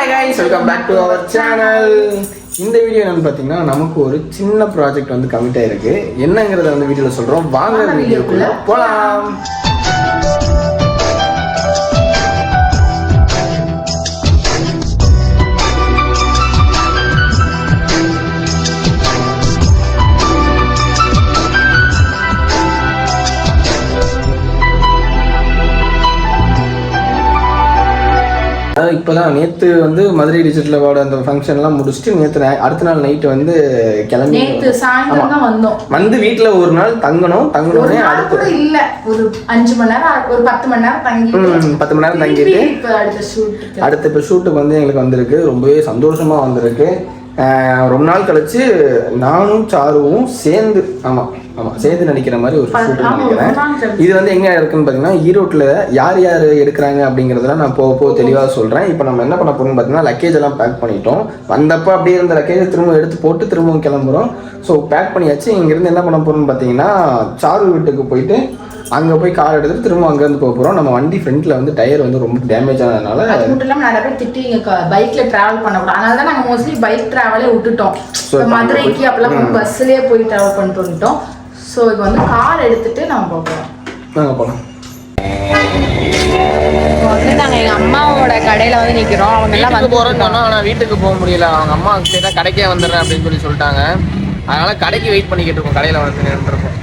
Hi guys welcome back to our channel இந்த video என்னன்னு பார்த்தீங்கன்னா நமக்கு ஒரு சின்ன ப்ராஜெக்ட் வந்து கமிட் ஆயிருக்கு. என்னங்கிறத வந்து வீடியோவில் சொல்கிறோம் வாங்க வீடியோக்குள்ள போகலாம் அதாவது இப்போதான் நேற்று வந்து மதுரை டிஜிட்டல் அவார்டு அந்த ஃபங்க்ஷன்லாம் முடிச்சுட்டு நேற்று அடுத்த நாள் நைட்டு வந்து கிளம்பி நேத்து சாயந்தரம் தான் வந்தோம். வந்து வீட்டில் ஒரு நாள் தங்கணும் நாள் அடுத்து இல்ல. ஒரு அஞ்சு மணி நேரம் ஒரு பத்து மணி நேரம் தங்கிட்டு. ம், பத்து மணி நேரம் தங்கிட்டு. இப்ப அடுத்த ஷூட்டுக்கு அடுத்த இப்போ ஷூட்டுக்கு வந்து எங்களுக்கு வந்திருக்கு. ரொம்பவே சந்தோஷமா வந்திருக்கு. ரொம்ப நாள் கழிச்சு நானும் சாருவும் சேர்ந்து ஆமா ஆமா சேர்ந்து நடிக்கிற மாதிரி ஒரு ஷூட் நினைக்கிறேன். இது வந்து எங்க இருக்குன்னு பாத்தீங்கன்னா ஈரோட்ல யார் யார் எடுக்கிறாங்க அப்படிங்கறதெல்லாம் நான் போக போக தெளிவா சொல்றேன். இப்போ நம்ம என்ன பண்ண போறோம்னு பாத்தீங்கன்னா லக்கேஜ் எல்லாம் பேக் பண்ணிட்டோம். வந்தப்ப அப்படியே இருந்த லக்கேஜ் திரும்ப எடுத்து போட்டு திரும்பவும் கிளம்புறோம். ஸோ பேக் பண்ணியாச்சு. இங்க இருந்து என்ன பண்ண போறோம்னு பாத்தீங்கன்னா சாரு வீட்டுக்கு போயிட்டு அங்க போய் கார் எடுத்துட்டு திரும்ப அங்க இருந்து போக போறோம். நம்ம வண்டி ஃப்ரண்ட்ல வந்து டயர் வந்து ரொம்ப டேமேஜ் ஆனதுனால அது மட்டும் இல்லாம நிறைய பேர் திட்டி இங்க பைக்ல டிராவல் பண்ணக்கூடாது. அதனால தான் நாங்க மோஸ்ட்லி பைக் டிராவலே விட்டுட்டோம். மதுரைக்கு அப்பெல்லாம் பஸ்லயே போய் டிராவல் பண்ணிட்டு வந்துட்டோம். ஸோ இப்போ வந்து கார் எடுத்துட்டு நம்ம போகிறோம் நாங்க போலாம். இப்போ வந்து நாங்க எங்க அம்மாவோட கடையில வந்து நிக்கிறோம். அவங்க எல்லாம் வீட்டுக்கு வந்து ஆனா வீட்டுக்கு போக முடியல. அவங்க அம்மா சரி கடைக்கே வந்துடுறேன் அப்படின்னு சொல்லி சொல்லிட்டாங்க. அதனால கடைக்கு வெயிட் பண்ணிக்கிட்டு இருக்கோம். கடையில வந்து நின்றுருக்கோம்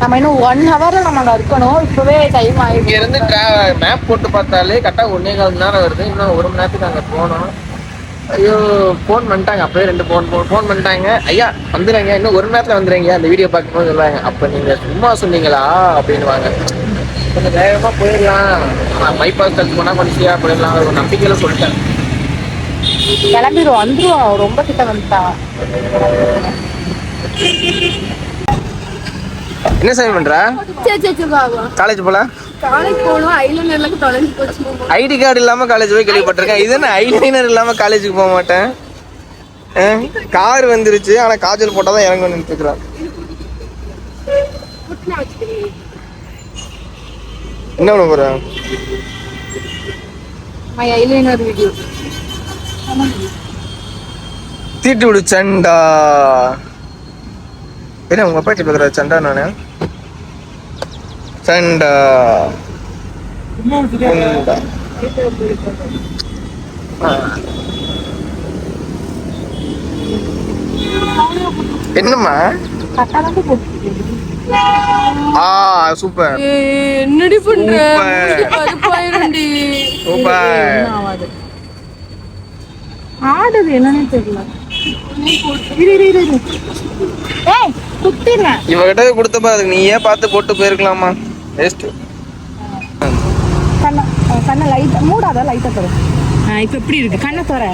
நம்ம இன்னும் ஒன் ஹவர்ல நம்ம அங்க இருக்கணும். இப்பவே டைம் இங்க ஆயிடுச்சு இருந்து மேப் போட்டு பார்த்தாலே கரெக்டா ஒன்னே கால் மணி நேரம் வருது. இன்னும் ஒரு மணி நேரத்துக்கு அங்க போகணும். ஐயோ ஃபோன் பண்ணிட்டாங்க அப்பவே ரெண்டு ஃபோன் ஃபோன் பண்ணிட்டாங்க ஐயா வந்துடுங்க இன்னும் ஒரு நேரத்துல வந்துடுங்க அந்த வீடியோ பார்க்கும்போது சொல்லுவாங்க அப்ப நீங்க சும்மா சொன்னீங்களா? அப்படின்னுவாங்க. கொஞ்சம் வேகமா போயிடலாம். பைபாஸ் டச் போனா கொஞ்சம் போயிடலாம். ஒரு நம்பிக்கையில சொல்லிட்டேன். கிளம்பிடுவோம் வந்துருவோம் ரொம்ப கிட்ட வந்துட்டா. என்ன சாமி பண்ற? காலேஜ் போல ஐடி கார்டு இல்லாம காலேஜ் போய் கேள்விப்பட்டிருக்கேன். இது என்ன? ஐலைனர் இல்லாம காலேஜுக்கு போக மாட்டேன். கார் வந்துருச்சு. ஆனா காஜல் போட்டாதான் தான் இறங்க நின்றுக்கிறான் என்ன பண்ண போற? தீட்டு விடு சண்டா. என்ன உங்க அப்பா பார்க்குற சண்டா நானு சண்டா. என்னம்மா ஆ சூப்பர் என்னடி பண்ற சூப்பர். கருப்பாயிருண்டி சூப்பர் ஆடுது என்னன்னு தெரியல ஏய் குத்திடுறேன் இவகிட்ட கொடுத்தப்ப அதுக்கு நீயே பார்த்து போட்டு போயிருக்கலாமா? வேஸ்ட் கண்ணை கண்ணை லைட் மூடாத லைட்டா தர இப்ப எப்படி இருக்கு? கண்ணை தர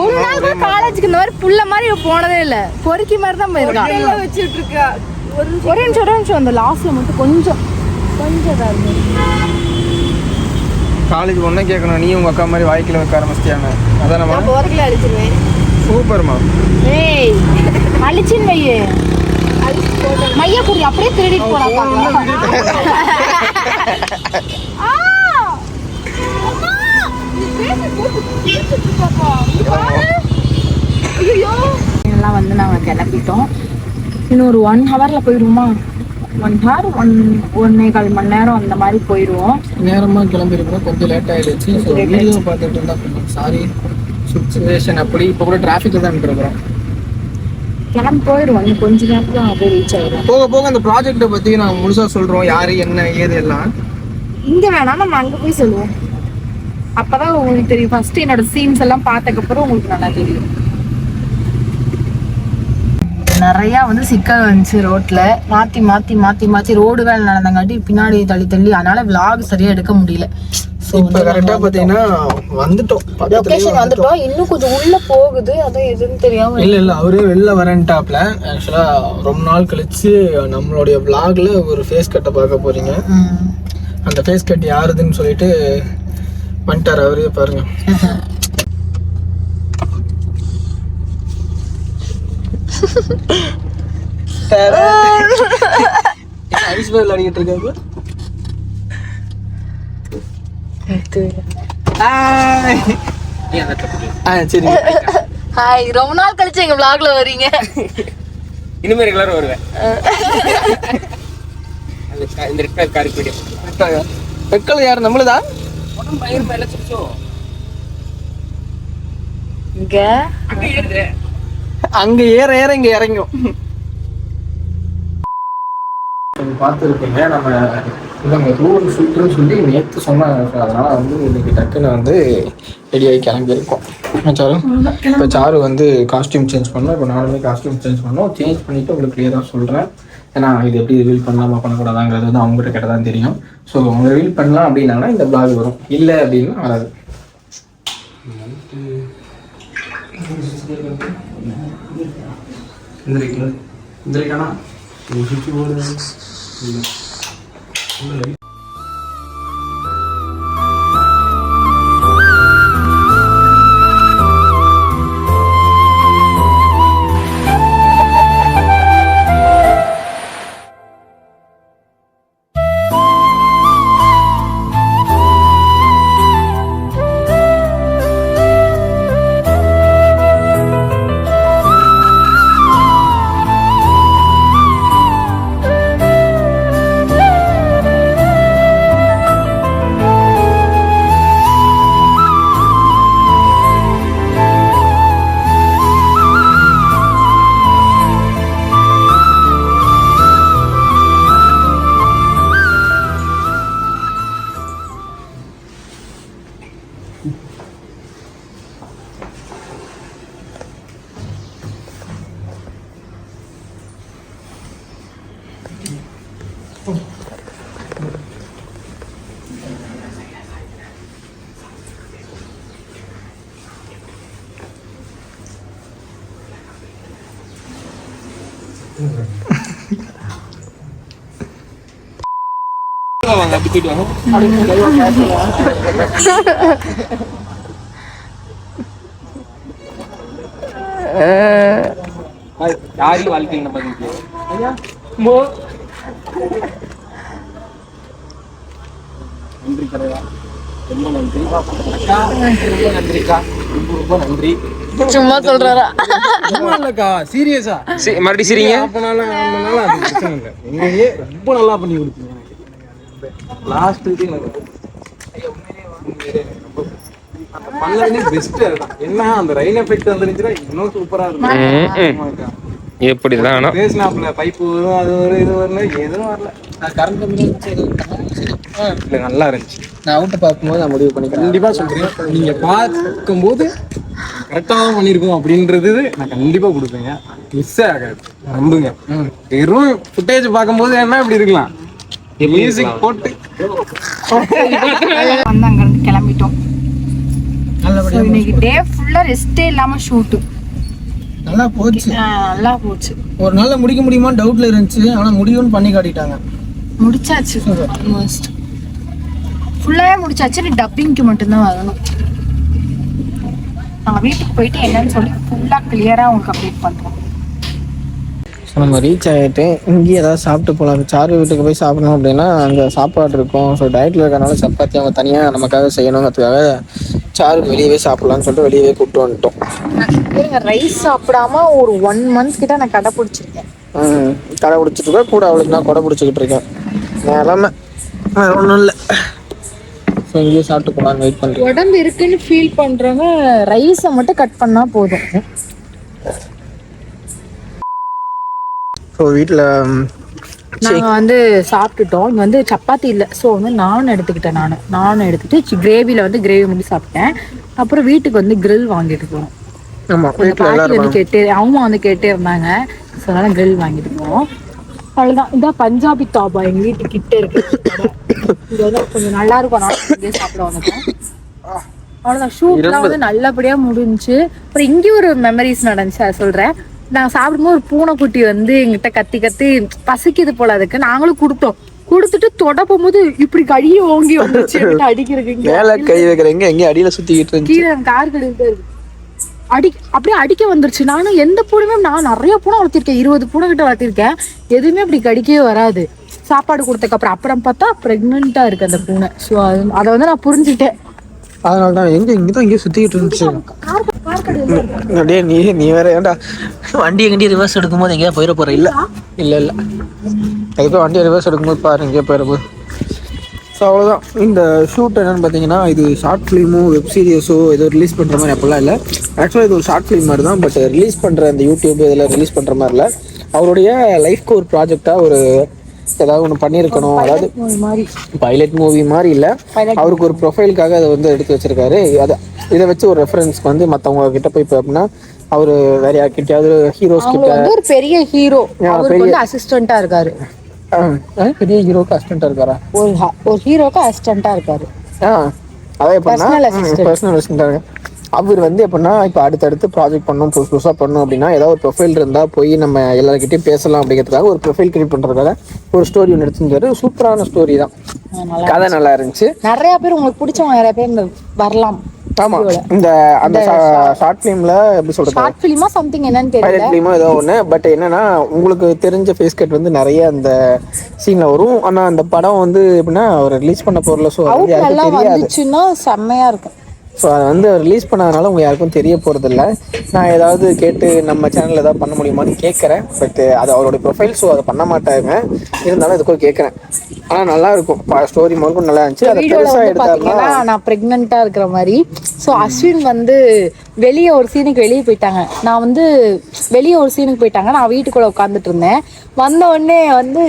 ஒரு நாள் கூட காலேஜுக்கு இந்த மாதிரி புள்ள மாதிரி போனதே இல்ல. பொறுக்கி மாதிரி தான் போயிருக்கா. வச்சுட்டு இருக்கா ஒரே நிமிஷம். ஒரே நிமிஷம் அந்த லாஸ்ட்ல மட்டும் கொஞ்சம் கொஞ்சம் இருக்கு. காலேஜ் ஒன்றே கேட்கணும். நீ உங்க அக்கா மாதிரி வாய்க்கில் வைக்க ஆரம்பிச்சிட்டியாங்க அதானம்மா போர்க்கில் அடிச்சிருவேன் சூப்பர்மா ஏய் அழிச்சின் மையே மைய குறி அப்படியே திருடிட்டு போனா எல்லாம் வந்து நாங்கள் கிளம்பிட்டோம். இன்னும் ஒரு ஒன் ஹவரில் போயிடுவோமா ஒன் ஹவர் ஒன் ஒன்னே கால் மணி நேரம் அந்த மாதிரி போயிடுவோம் நேரமா கிளம்பிருக்கோம். கொஞ்சம் லேட் ஆயிடுச்சு. ஸோ வீடியோ பார்த்துட்டு இருந்தா சாரி சுச்சுவேஷன் அப்படி. இப்போ கூட டிராஃபிக்கில் தான் இருக்கிறோம் கிளம்பி போயிடுவோம் இன்னும் கொஞ்ச நேரத்துல அப்படியே ரீச் ஆயிடும் போக போக அந்த ப்ராஜெக்ட்டை பற்றி நாங்கள் முழுசாக சொல்கிறோம் யார் என்ன ஏது எல்லாம். இங்க வேணா நம்ம அங்க போய் சொல்லுவோம். அப்பதான் உங்களுக்கு தெரியும். ஃபர்ஸ்ட் என்னோட சீன்ஸ் எல்லாம் பார்த்ததுக்கப்புறம் உங்களுக்கு நல்லா தெரியும். நிறைய வந்து சிக்கல் வந்துச்சு ரோட்ல. மாத்தி மாத்தி மாத்தி மாத்தி ரோடு வேலை நடந்தங்காட்டி பின்னாடி தள்ளி தள்ளி அதனால vlog சரியா எடுக்க முடியல. ஸோ இப்போ கரெக்டாக பார்த்தீங்கன்னா வந்துட்டோம். லொகேஷன் வந்துட்டோம். இன்னும் கொஞ்சம் உள்ள போகுது. அதான் எதுன்னு தெரியாம இல்லை இல்லை. அவரே வெளில வரேன்ட்டாப்ல. ஆக்சுவலாக ரொம்ப நாள் கழிச்சு நம்மளுடைய vlogல ஒரு ஃபேஸ் கட்டை பார்க்க போறீங்க. ம். அந்த ஃபேஸ் கட் யாருதுன்னு சொல்லிட்டு வந்துட்டார் அவரே பாருங்க. ஐஸ் பால் அடிக்கிட்டு இருக்காங்க நீ அந்த இடத்துல போடு. ஆ சரி. ஹாய் ரொம்ப நாள் கழிச்சு எங்க vlogல வரீங்க இனிமே ரெகுலரா வருவேன். இந்த ரெட் கலர் பெக்கல் யார்? நம்மளுதா? உடம்பு சுச்சோ. இங்க? அங்க ஏற ஏற இங்க இறங்கும். பார்த்துருப்பீங்க நம்ம இவங்க ரூல் ஷூட்டுன்னு சொல்லி நேற்று சொன்னாங்க அதனால வந்து இன்னைக்கு டக்குன்னு வந்து ரெடியாகி கிளம்பியிருக்கோம். சாரு? இப்போ சாரு வந்து காஸ்டியூம் சேஞ்ச் பண்ணோம். இப்போ நானுமே காஸ்டியூம் சேஞ்ச் பண்ணோம். சேஞ்ச் பண்ணிவிட்டு உங்களுக்கு கிளியராக சொல்கிறேன் ஏன்னா இது எப்படி ரிவீல் பண்ணலாமா பண்ணக்கூடாதாங்கிறது வந்து அவங்ககிட்ட கிட்ட தான் தெரியும். ஸோ அவங்க ரிவீல் பண்ணலாம் அப்படின்னாங்கன்னா இந்த பிளாக் வரும். இல்லை அப்படின்னா வராது. இந்த வாங்க sleep. யாரையும் வாழ்க்கையில் நம்ம நன்றி கலைவா ரொம்ப நன்றி அக்கா ரொம்ப நன்றிக்கா ரொம்ப ரொம்ப நன்றி சும்மா சொல்றாரா? இல்லக்கா சீரியஸா சரி மறுபடியும் சரிங்க. அப்பனால நம்மனால அது பிரச்சனை இல்லை. உண்மையிலேயே ரொம்ப நல்லா பண்ணி கொடுத்தீங்க. லாஸ்ட் இது எனக்கு பண்ணதுலேயே பெஸ்ட் அதுதான் என்ன அந்த ரெயின் எஃபெக்ட் வந்துருச்சுன்னா இன்னும் சூப்பரா இருக்கும். எப்படிதான் பேசினாப்புல பைப்பு வரும் அது வரும் இது வரும் எதுவும் வரல. கரண்ட் இல்லை நல்லா இருந்துச்சு. நான் அவுட்டை பார்க்கும்போது நான் முடிவு பண்ணிக்கிறேன். கண்டிப்பா சொல்றேன். நீங்க பார்க்கும்போது கரெக்டா தான் பண்ணிருக்கோம் அப்படின்றது நான் கண்டிப்பா கொடுப்பேங்க மிஸ் ஆகாது. நம்புங்க. வெறும் ஃபுட்டேஜ் பார்க்கும்போது என்ன இப்படி இருக்கலாம். மியூசிக் போட்டு. வந்து அங்க இருந்து கிளம்பிட்டோம். இன்னைக்கு டே ஃபுல்லா ரெஸ்டே இல்லாம ஷூட்டு நல்லா போச்சு. நல்லா போச்சு. ஒரு நாள்ல முடிக்க முடியுமா டவுட்ல இருந்துச்சு. ஆனா முடியும்னு பண்ணி காட்டிட்டாங்க. முடிச்சாச்சு. ஆல்மோஸ்ட் ஃபுல்லாவே முடிச்சாச்சு. நீ டப்பிங்க்கு மட்டும்தான் வரணும். நாங்கள் வீட்டுக்கு போயிட்டு என்னன்னு சொல்லி ஃபுல்லாக கிளியராக உங்களுக்கு அப்டேட் பண்ணுறோம் நம்ம ரீச் ஆகிட்டு இங்கேயே ஏதாவது சாப்பிட்டு போகலாம் சாரு வீட்டுக்கு போய் சாப்பிடணும் அப்படின்னா அங்கே சாப்பாடு இருக்கும். ஸோ டயட்டில் இருக்கறனால சப்பாத்தி அவங்க தனியாக நமக்காக செய்யணுங்கிறதுக்காக சாருக்கு வெளியவே சாப்பிடலாம்னு சொல்லிட்டு வெளியவே கூப்பிட்டு வந்துட்டோம். ரைஸ் சாப்பிடாம ஒரு ஒன் மந்த் கிட்ட நான் கடை பிடிச்சிருக்கேன். ம் கடை பிடிச்சிட்டு இருக்கேன். கூட அவளுக்கு நான் கொடை பிடிச்சிக்கிட்டு இருக்கேன். நிலமை. வேற ஒன்றும் இல்லை. ஸோ இங்கேயே சாப்பிட்டு போகலான்னு வெயிட் பண்ணுறேன் உடம்பு இருக்குன்னு ஃபீல் பண்றவங்க ரைஸை மட்டும் கட் பண்ணா போதும். ஸோ வீட்டில் நாங்க வந்து சாப்பிட்டுட்டோம். இங்க வந்து சப்பாத்தி இல்லை. ஸோ வந்து நான் எடுத்துக்கிட்டேன் நான். நான் எடுத்துட்டு கிரேவில வந்து கிரேவி மட்டும் சாப்பிட்டேன். அப்புறம் வீட்டுக்கு வந்து grill வாங்கிட்டு போனோம். வந்து கேட்டே அவங்க வந்து கேட்டே இருந்தாங்க. ஸோ அதனால grill வாங்கிட்டு போனோம். அவ்வளவுதான். இதான் பஞ்சாபி தாபா எங்க வீட்டு கிட்ட இருக்கு இது வந்து கொஞ்சம் நல்லா இருக்கும். நான் இங்கே சாப்பிட வந்துட்டேன் அவ்வளவுதான். ஷூட்லாம் வந்து நல்லபடியா முடிஞ்சுச்சு. அப்புறம் இங்கேயும் ஒரு மெமரிஸ் நடந்துச்சு? அதை சொல்றேன். நாங்க சாப்பிடும்போது ஒரு பூனைக்குட்டி வந்து எங்கிட்ட கத்தி கத்தி பசிக்குது போல அதுக்கு. நாங்களும் கொடுத்தோம். கொடுத்துட்டு தொடப்பும் போது இப்படி கழிய ஓங்கி வந்துச்சு அடிக்கிறதுக்கு மேலே கை வைக்கிறீங்க எங்கேயும் அடியில் இருந்துச்சு. கீழே கார் கழுவிட்டே அடி அப்படியே அடிக்க வந்துருச்சு. நானும் எந்த பூனையுமே நான் நிறைய பூனை வளர்த்திருக்கேன். இருபது பூனை கிட்ட வளர்த்திருக்கேன். எதுவுமே அப்படி கடிக்கவே வராது. சாப்பாடு கொடுத்ததுக்கு அப்புறம் அப்புறம் பார்த்தா ப்ரெக்னெண்ட்டாக இருக்கு அந்த பூனை. ஸோ அது அதை வந்து நான் புரிஞ்சுட்டேன் அதனால தான் எங்க இங்க தான் இங்கே சுத்திக்கிட்டு இருந்துச்சு. அப்படியே நீ நீ வேற ஏன்டா? வண்டியை கண்டி ரிவர்ஸ் எடுக்கும்போது எங்கேயா போயிட போற? இல்ல. இல்ல. இல்ல அதுக்கு வண்டியை ரிவர்ஸ் எடுக்கும்போது பாரு எங்கேயா போயிட போகுது. ஸோ அவ்வளோதான் இந்த ஷூட் என்னன்னு பார்த்தீங்கன்னா இது ஷார்ட் ஃபிலிமோ வெப் சீரிஸோ ஏதோ ரிலீஸ் பண்ணுற மாதிரி அப்படிலாம் இல்லை. ஆக்சுவலாக இது ஒரு ஷார்ட் ஃபிலிம் மாதிரி தான் பட் ரிலீஸ் பண்ணுற அந்த யூடியூப் இதில் ரிலீஸ் பண்ணுற மாதிரி இல்லை. அவருடைய லைஃப்க்கு ஒரு ப்ராஜெக்டாக ஒரு ஏதாவது ஒன்று பண்ணியிருக்கணும். அதாவது பைலட் மூவி மாதிரி. இல்லை. அவருக்கு ஒரு ப்ரொஃபைலுக்காக அதை வந்து எடுத்து வச்சிருக்காரு. அதை இதை வச்சு ஒரு ரெஃபரன்ஸ்க்கு வந்து மற்றவங்க கிட்ட போய் அப்படின்னா அவர் வேற யார்கிட்டயாவது ஹீரோஸ் கிட்ட ஒரு பெரிய ஹீரோ அவருக்கு பெரிய- வந்து அசிஸ்டண்டா இருக்காரு. பெரிய ஹீரோக்கு அசிஸ்டண்ட்டாக இருக்காரா? ஒரு ஒரு ஹீரோக்கு அசிஸ்டண்டா இருக்காரு. ஆ அதான் எப்படின்னா. பர்சனல் அசிஸ்டன்ட் அவர் வந்து எப்படின்னா இப்போ அடுத்தடுத்து ப்ராஜெக்ட் பண்ணணும் புதுசு புதுசாக பண்ணணும் அப்படின்னா ஏதாவது ஒரு ப்ரொஃபைல் இருந்தால் போய் நம்ம எல்லாருக்கிட்டையும் பேசலாம் அப்படிங்கிறதுக்காக ஒரு ப்ரொஃபைல் கிரியேட் பண்ணுறதுக்காக ஒரு ஸ்டோரி ஒன்று எடுத்துருந்தாரு சூப்பரான ஸ்டோரி தான். கதை நல்லா இருந்துச்சு. நிறைய பேர் உங்களுக்கு பிடிச்சவங்க நிறைய பேர் வரலாம். ஆமா. இந்த அந்த ஷார்ட் ஃபிலிம்ல எப்படி சொல்றது? ஷார்ட் ஃபிலிமா சம்திங் என்னன்னு தெரியல. ஃபிலிமோ ஏதோ ஒன்று பட் என்னன்னா உங்களுக்கு தெரிஞ்ச ஃபேஸ் கட் வந்து நிறைய அந்த சீன்ல வரும். ஆனா அந்த படம் வந்து எப்படின்னா அவர் ரிலீஸ் பண்ண பொருள் ஸோ அது தெரியாது. செம்மையா இருக்கும். ஸோ அதை வந்து ரிலீஸ் பண்ணாதனால உங்க யாருக்கும் தெரிய போறது இல்ல நான் ஏதாவது கேட்டு நம்ம சேனல்ல ஏதாவது பண்ண முடியுமான்னு கேட்குறேன். பட் அது அவருடைய ப்ரொஃபைல் ஸோ அதை பண்ண மாட்டாங்க. இருந்தாலும் இதுக்கும் கேட்குறேன். ஆனா நல்லா இருக்கும் ஸ்டோரி முதல்க்கும் நல்லா இருந்துச்சு. அதை வீடியோல பெருசா வந்து எடுத்தாருன்னா பாத்தீங்கன்னா நான் பிரெக்னெண்டா இருக்கிற மாதிரி. சோ அஸ்வின் வந்து வெளியே ஒரு சீனுக்கு வெளியே போயிட்டாங்க. நான் வந்து வெளியே ஒரு சீனுக்கு போயிட்டாங்க. நான் வீட்டுக்குள்ள உட்காந்துட்டு இருந்தேன். வந்த உடனே வந்து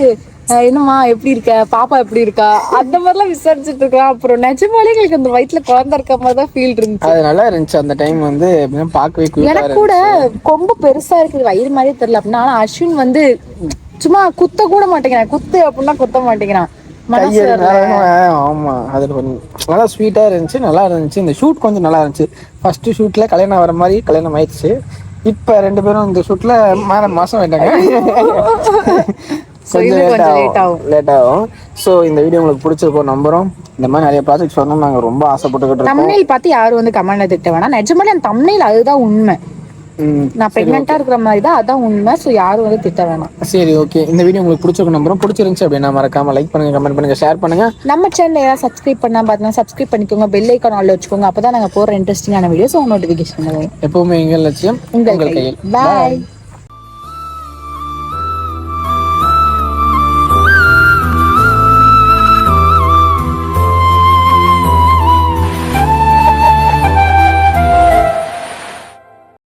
என்னம்மா எப்படி இருக்க? பாப்பா எப்படி இருக்கா? அந்த மாதிரிலாம் விசாரிச்சுட்டு இருக்கேன் அப்புறம் நிஜமாலே எங்களுக்கு அந்த வயிற்றுல குழந்தை இருக்க மாதிரி தான் ஃபீல் இருந்துச்சு. அது நல்லா இருந்துச்சு. அந்த டைம் வந்து பார்க்கவே எனக்கு கூட கொம்பு பெருசா இருக்குது. வயிறு மாதிரியே தெரியல. அப்படின்னா ஆனா அஸ்வின் வந்து சும்மா குத்த கூட மாட்டேங்கிறான். குத்து அப்படின்னா குத்த மாட்டேங்கிறான். ஆமா. அது நல்லா ஸ்வீட்டா இருந்துச்சு. நல்லா இருந்துச்சு. இந்த ஷூட் கொஞ்சம் நல்லா இருந்துச்சு. ஃபர்ஸ்ட் ஷூட்ல கல்யாணம் வர மாதிரி கல்யாணம் ஆயிடுச்சு. இப்ப ரெண்டு பேரும் இந்த ஷூட்ல மேல மாசம் ஆயிட்டாங்க. கொஞ்சம். லேட் ஆகும். ஸோ இந்த வீடியோ உங்களுக்கு பிடிச்சிருக்கோம் நம்புறோம். இந்த மாதிரி நிறைய ப்ராஜெக்ட்ஸ் வரணும் நாங்க ரொம்ப ஆசைப்பட்டுக்கிட்டு இருக்கோம். தம்னைல் பார்த்து யாரும் வந்து கமெண்ட்ல திட்ட வேணாம். நிஜமாலே அந்த தம்னைல் அதுதான் உண்மை. நான் பிரெக்னெண்டா இருக்கிற மாதிரி தான் அதான் உண்மை. ஸோ யாரும் வந்து திட்ட வேணாம். சரி ஓகே இந்த வீடியோ உங்களுக்கு பிடிச்சிருக்கும் நம்புறோம். பிடிச்சிருந்துச்சு அப்படின்னா மறக்காம லைக் பண்ணுங்க கமெண்ட் பண்ணுங்க ஷேர் பண்ணுங்க. நம்ம சேனல் யாராவது சப்ஸ்கிரைப் பண்ணா பார்த்தீங்கன்னா சப்ஸ்கிரைப் பண்ணிக்கோங்க. பெல் ஐக்கான் ஆல் வச்சுக்கோங்க. அப்பதான் நாங்க போற இன்ட்ரெஸ்டிங்கான வீடியோஸ் வரும். எப்பவுமே எங்கள் லட்சியம் உங்கள் கையில். பாய்